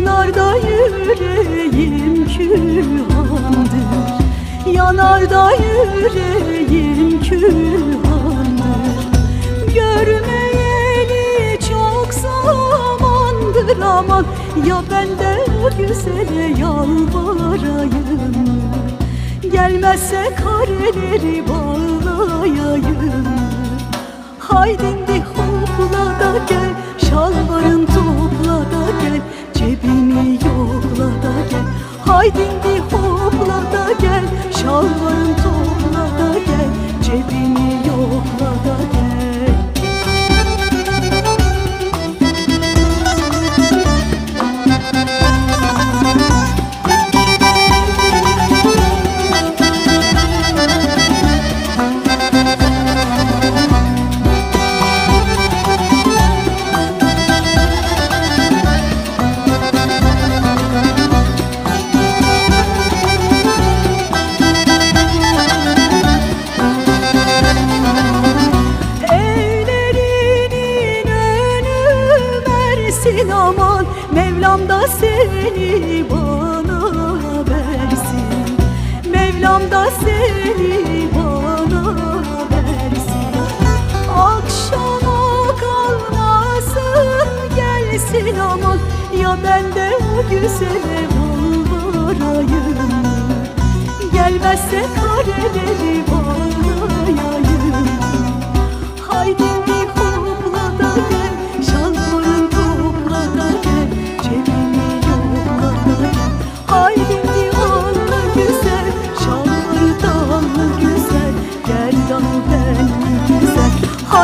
Yanarda yüreğim külhandır Yanarda yüreğim külhandır Görmeyeli çok zamandır aman Ya ben de güzele yalvarayım? Gelmezse kareleri bağlayayım mı? Haydindi Haydindi hopla da gel Şalvarın topla da gel Cebini yokla da gel Mevlam da seni bana versin. Mevlam da seni bana versin. Akşama kalmasın gelsin aman. Ya ben de güzele varayım Gelmezse kareleri